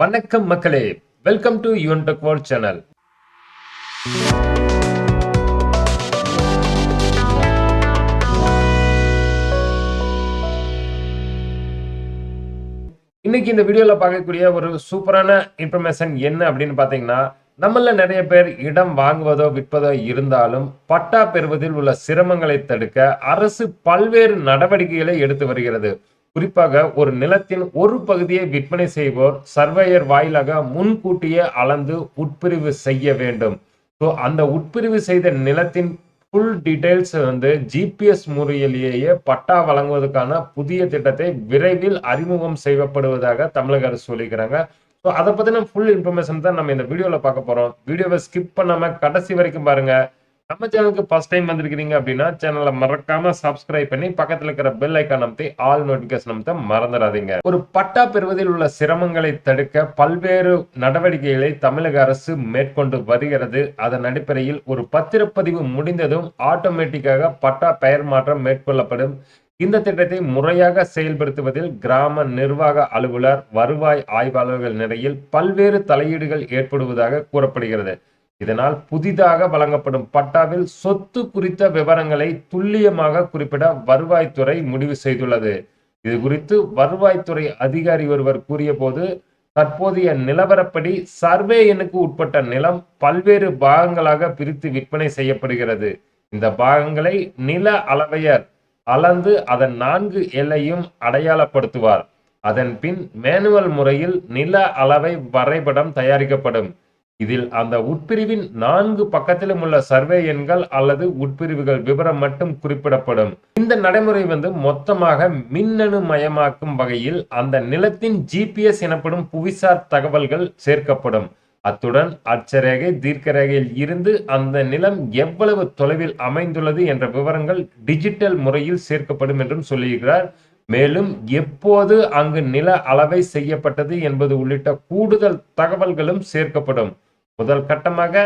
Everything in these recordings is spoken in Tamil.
வணக்கம் மக்களே. Welcome to Yuvan tech world channel இன்னைக்கு இந்த வீடியோல பார்க்கக்கூடிய ஒரு சூப்பரான இன்ஃபர்மேஷன் என்ன அப்படின்னு பார்த்தீங்கன்னா நம்மள நிறைய பேர் இடம் வாங்குவதோ விற்பதோ இருந்தாலும் பட்டா பெறுவதில் உள்ள சிரமங்களை தடுக்க அரசு பல்வேறு நடவடிக்கைகளை எடுத்து வருகிறது. குறிப்பாக ஒரு நிலத்தின் ஒரு பகுதியை விற்பனை செய்வோர் சர்வேயர் வாயிலாக முன்கூட்டியே அளந்து உட்பிரிவு செய்ய வேண்டும். ஸோ அந்த உட்பிரிவு செய்த நிலத்தின் ஃபுல் டீடைல்ஸ் வந்து ஜிபிஎஸ் முறையிலேயே பட்டா வழங்குவதற்கான புதிய திட்டத்தை விரைவில் அறிமுகம் செய்யப்படுவதாக தமிழக அரசு சொல்லிக்கிறாங்க ஸோ அதை பற்றின ஃபுல் இன்ஃபர்மேஷன் தான் நம்ம இந்த வீடியோவில் பார்க்க போகிறோம் வீடியோவை ஸ்கிப் பண்ணாமல் கடைசி வரைக்கும் பாருங்கள் நம்ம சேனலுக்கு ஃபர்ஸ்ட் டைம் வந்திருக்கிறீங்க அப்படின்னா சேனலை மறக்காம சப்ஸ்கிரைப் பண்ணி பக்கத்தில் இருக்கிற பெல் ஐக்கான் அமைத்து ஆல் நோட்டிபிகேஷன் அமைத்த மறந்துடாதீங்க. ஒரு பட்டா பெறுவதில் உள்ள சிரமங்களை தடுக்க பல்வேறு நடவடிக்கைகளை தமிழக அரசு மேற்கொண்டு வருகிறது. அதன் அடிப்படையில் ஒரு பத்திரப்பதிவு முடிந்ததும் ஆட்டோமேட்டிக்காக பட்டா பெயர் மாற்றம் மேற்கொள்ளப்படும். இந்த திட்டத்தை முறையாக செயல்படுத்துவதில் கிராம நிர்வாக அலுவலர் வருவாய் ஆய்வாளர்கள் நிலையில் பல்வேறு தலையீடுகள் ஏற்படுவதாக கூறப்படுகிறது. இதனால் புதிதாக வழங்கப்படும் பட்டாவில் சொத்து குறித்த விவரங்களை துல்லியமாக குறிப்பிட வருவாய்த்துறை முடிவு செய்துள்ளது. இது குறித்து வருவாய்த்துறை அதிகாரி ஒருவர் கூறிய போது தற்போதைய நிலவரப்படி சர்வே எண்ணுக்கு உட்பட்ட நிலம் பல்வேறு பாகங்களாக பிரித்து விற்பனை செய்யப்படுகிறது. இந்த பாகங்களை நில அளவையர் அளந்து அதன் நான்கு எல்லையும் அடையாளப்படுத்துவார். அதன் பின் மேனுவல் முறையில் நில அளவை வரைபடம் தயாரிக்கப்படும். இதில் அந்த உட்பிரிவின் நான்கு பக்கத்திலும் உள்ள சர்வே எண்கள் அல்லது உட்பிரிவுகள் விவரம் மட்டும் குறிப்பிடப்படும். இந்த நடைமுறை வந்து மொத்தமாக மின்னணு மயமாக்கும் வகையில் அந்த நிலத்தின் ஜிபிஎஸ் எனப்படும் புவிசார் தகவல்கள் சேர்க்கப்படும். அத்துடன் அச்சரேகை தீர்க்கரேகையில் இருந்து அந்த நிலம் எவ்வளவு தொலைவில் அமைந்துள்ளது என்ற விவரங்கள் டிஜிட்டல் முறையில் சேர்க்கப்படும் என்றும் சொல்லுகிறார் மேலும் எப்போது அங்கு நில அளவை செய்யப்பட்டது என்பது உள்ளிட்ட கூடுதல் தகவல்களும் சேர்க்கப்படும். முதல் கட்டமாக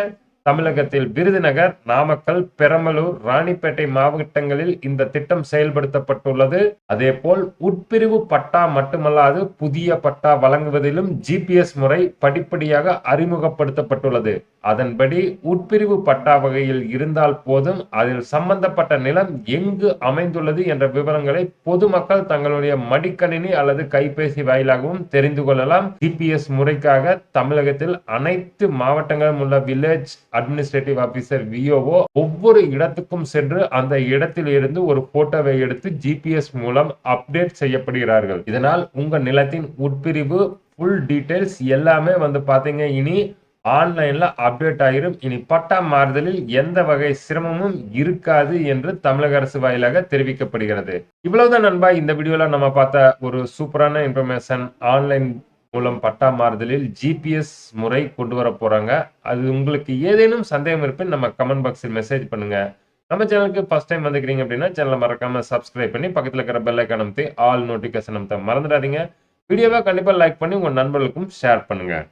தமிழகத்தில் விருதுநகர் நாமக்கல் பெரம்பலூர் ராணிப்பேட்டை மாவட்டங்களில் இந்த திட்டம் செயல்படுத்தப்பட்டுள்ளது. அதேபோல் உட்பிரிவு பட்டா மட்டுமல்லாது புதிய பட்டா வழங்குவதிலும் ஜிபிஎஸ் முறை படிப்படியாக அறிமுகப்படுத்தப்பட்டுள்ளது. அதன்படி உட்பிரிவு பட்டா வகையில் இருந்தால் போதும். அதில் சம்பந்தப்பட்ட நிலம் எங்கு அமைந்துள்ளது என்ற விவரங்களை பொதுமக்கள் தங்களுடைய மடிக்கணினி அல்லது கைபேசி வாயிலாகவும் தெரிந்து கொள்ளலாம். ஜிபிஎஸ் முறைக்காக தமிழகத்தில் அனைத்து மாவட்டங்களும் உள்ள வில்லேஜ் அட்மினிஸ்ட்ரேட்டிவ் ஆபீசர் விஓஓ ஒவ்வொரு இடத்துக்கும் சென்று அந்த இடத்தில் இருந்து ஒரு போட்டோவை எடுத்து ஜிபிஎஸ் மூலம் அப்டேட் செய்யப்படுகிறார்கள். இதனால் உங்க நிலத்தின் உட்பிரிவு ஃபுல் டீடைல்ஸ் எல்லாமே வந்து பார்த்தீங்க. இனி ஆன்லைன்ல அப்டேட் ஆகிரும் இனி பட்டா மாறுதலில் எந்த வகை சிரமமும் இருக்காது என்று தமிழக அரசு வாயிலாக தெரிவிக்கப்படுகிறது. இவ்வளவுதான் நண்பா. இந்த வீடியோல நம்ம பார்த்த ஒரு சூப்பரான இன்ஃபர்மேஷன். ஆன்லைன் மூலம் பட்டா மாறுதலில் ஜிபிஎஸ் முறை கொண்டு வர போறாங்க. அது உங்களுக்கு ஏதேனும் சந்தேகம் இருப்பின் நம்ம கமெண்ட் பாக்ஸில் மெசேஜ் பண்ணுங்க. நம்ம சேனலுக்கு ஃபர்ஸ்ட் டைம் வந்துக்கிறீங்க அப்படின்னா சேனலை மறக்காம சப்ஸ்கிரைப் பண்ணி பக்கத்தில் இருக்கிற பெல் ஐக்கான் அமைத்து ஆல் நோட்டிஃபிகேஷன் அமைத்த மறந்துடாதீங்க. வீடியோவை கண்டிப்பாக லைக் பண்ணி உங்கள் நண்பர்களுக்கும் ஷேர் பண்ணுங்கள்